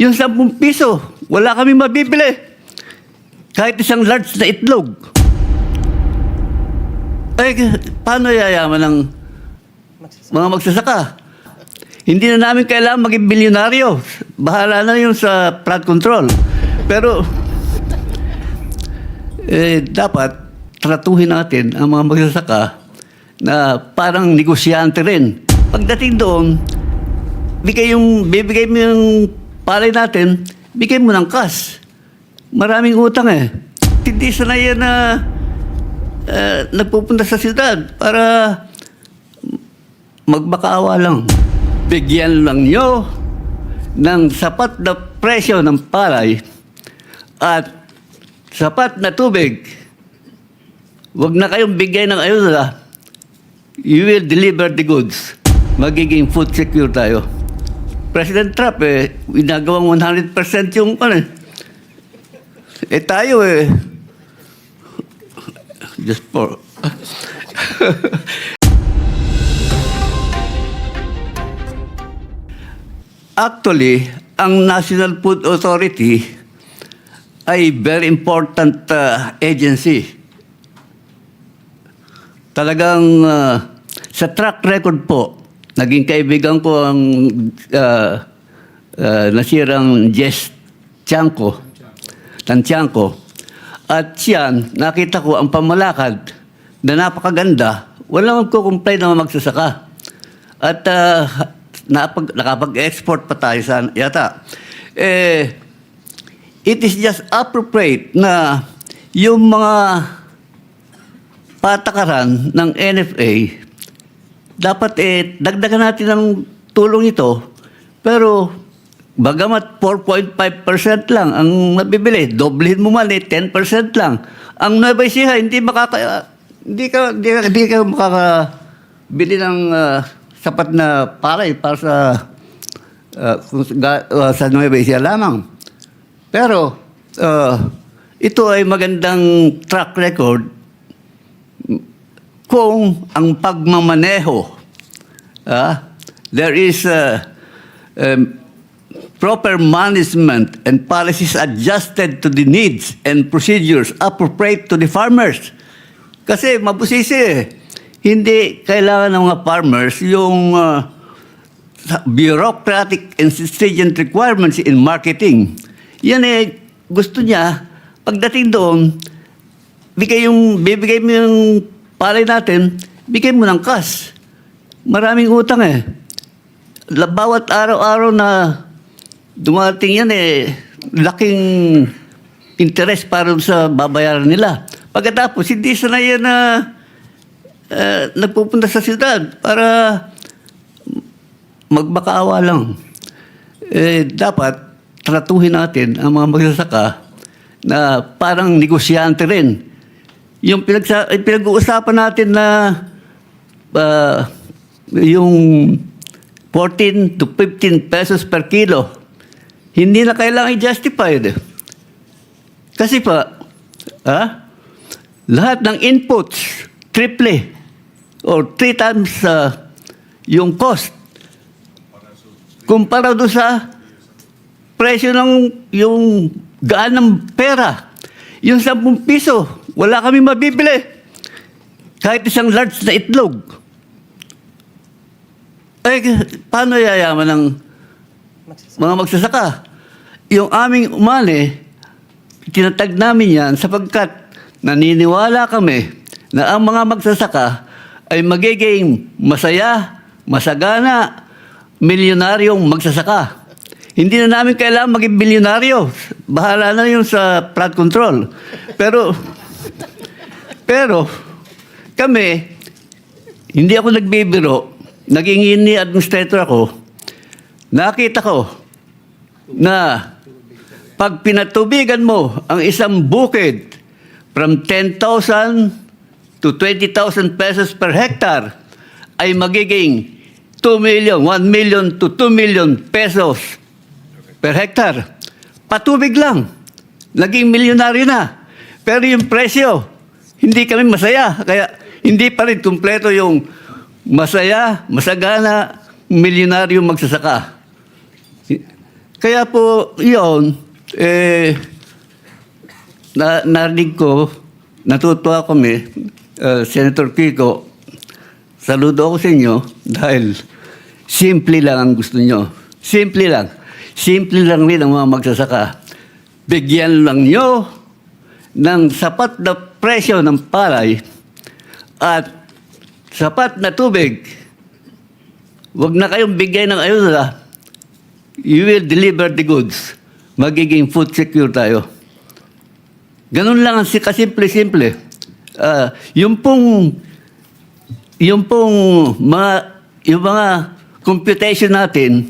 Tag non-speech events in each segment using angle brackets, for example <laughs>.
Yung 10 piso, wala kami mabibili. Kahit isang large na itlog. Ay, paano yayaman ng mga magsasaka? Hindi na namin kailangan maging bilyonaryo. Bahala na yun sa flood control. Pero, eh, dapat tratuhin natin ang mga magsasaka na parang negosyante rin. Pagdating doon, bigay yung, bibigay mo yung palay natin, bigay mo ng cash. Maraming utang eh. Hindi sanay yan na eh, nagpupunta sa siyudad para magbakaawa lang. Bigyan lang nyo ng sapat na presyo ng palay at sapat na tubig. Huwag na kayong bigay ng ayuda. You will deliver the goods. Magiging food secure tayo. President Trump eh, ginagawang 100% yung ano eh. Eh tayo eh, just for... <laughs> Actually, ang National Food Authority ay very important uh, agency. Talagang uh, sa track record po, naging kaibigan ko ang uh, uh, nasirang Jess Tiangco, Tantiangco. At siyan, nakita ko ang pamalakad na napakaganda. Walang magkukumplay na magsasaka. At uh, napag, nakapag-export pa tayo sa yata. Eh, it is just appropriate na yung mga patakaran ng NFA, dapat eh, dagdagan natin ng tulong ito, pero bagamat 4.5% lang ang nabibili, doblehin mo man eh, 10% lang. Ang Nueva Ecija, hindi makaka... Hindi ka, hindi ka, hindi ka makakabili ng ah, sapat na palay para sa kung sa- Nueva Ecija lamang. Pero ah, ito ay magandang track record kung ang pagmamaneho, ah, there is a, um, proper management and policies adjusted to the needs and procedures appropriate to the farmers. Kasi mabusisi eh. Hindi kailangan ng mga farmers yung sa- bureaucratic and stringent requirements in marketing. Yan eh, gusto niya, pagdating doon, bigay yung, bibigay mo yung palay natin, bigay mo ng cash. Maraming utang eh. Bawat araw-araw na dumating yan eh, laking interest para sa babayaran nila. Pagkatapos, hindi sanay yan na eh, nagpupunta sa siyudad para magbakaawa lang. Eh, dapat tratuhin natin ang mga magsasaka na parang negosyante rin. Yung pinagsa, eh, pinag-uusapan natin na ah, yung 14 to 15 pesos per kilo, hindi na kailangan i-justified. Kasi pa, ah, lahat ng inputs, triple or three times ah, yung cost kumpara doon sa presyo ng yung gaan ng pera. Yung 10 piso, wala kami mabibili. Kahit isang large na itlog. Ay, paano yayaman ng mga magsasaka? Yung aming umali, tinatag namin yan sapagkat naniniwala kami na ang mga magsasaka ay magiging masaya, masagana, milyonaryong magsasaka. Hindi na namin kailangan maging bilyonaryo. Bahala na yun sa flood control. Pero, <laughs> pero, kami, hindi ako nagbibiro, naging ini administrator ako, nakita ko na pag pinatubigan mo ang isang bukid from 10,000 to 20,000 pesos per hectare ay magiging 2 million, 1 million to 2 million pesos per hectare. Patubig lang. Naging milyonaryo na. Pero yung presyo, hindi kami masaya. Kaya hindi pa rin kumpleto yung masaya, masagana, milyonaryo magsasaka. Kaya po, yun, eh, na, narinig ko, natutuwa kami, uh, Senator Kiko, saludo ako sa inyo dahil simple lang ang gusto nyo. Simple lang. Simple lang rin ang mga magsasaka. Bigyan lang nyo ng sapat na presyo ng palay at sapat na tubig. Huwag na kayong bigay ng ayuda. You will deliver the goods. Magiging food secure tayo. Ganun lang ang si- kasimple-simple. Ah, yung pong yung pong mga yung mga computation natin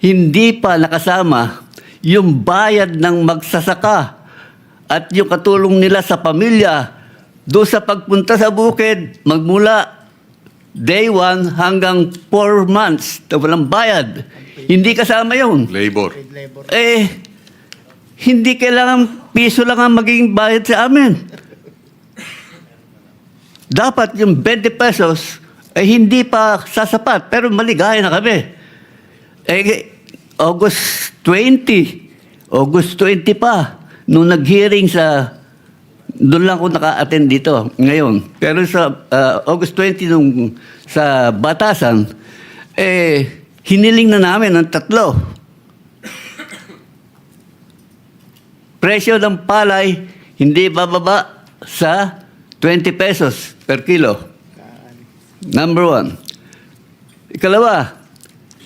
hindi pa nakasama yung bayad ng magsasaka at yung katulong nila sa pamilya do sa pagpunta sa bukid magmula day 1 hanggang 4 months na walang bayad. Hindi kasama yun. Labor. Eh, hindi kailangan piso lang ang maging bayad sa amin. Dapat yung 20 pesos ay hindi pa sasapat, pero maligaya na kami. Eh, August 20, August 20 pa, nung nag-hearing sa, doon lang ako naka-attend dito ngayon. Pero sa ah, August 20 nung sa Batasan, eh, hiniling na namin ng tatlo. Presyo ng palay hindi bababa sa 20 pesos per kilo. Number one. Ikalawa,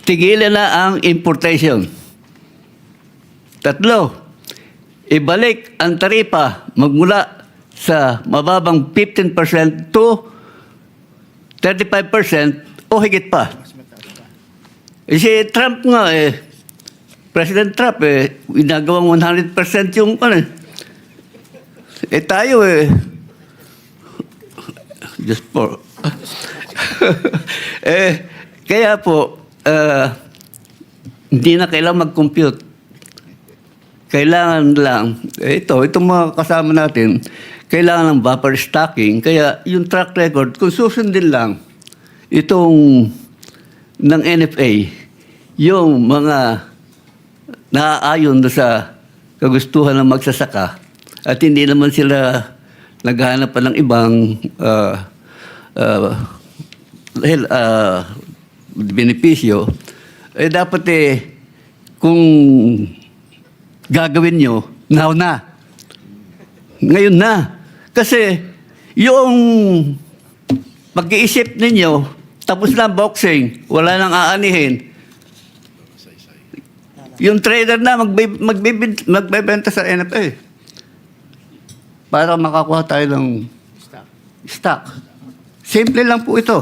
tigilan na ang importation. Tatlo, ibalik ang taripa magmula sa mababang 15% to 35% o higit pa. Eh, si Trump nga eh, President Trump eh, ginagawang 100% yung ano eh. Eh tayo eh, just for, <laughs> eh, kaya po, ah, hindi na kailangan mag-compute. Kailangan lang, eh, ito, itong mga kasama natin, kailangan ng buffer stocking. Kaya yung track record, kung susundin lang, itong ng NFA, yung mga naaayon do sa kagustuhan ng magsasaka at hindi naman sila naghahanap pa ng ibang ah, ah, dahil, ah, benepisyo, eh dapat eh, kung gagawin nyo, now na. Ngayon na. Kasi yung pag-iisip ninyo, tapos na boxing, wala nang aanihin. Yung trader na magbe- magbibid- magbebenta sa NFA. Para makakuha tayo ng stock. Simple lang po ito.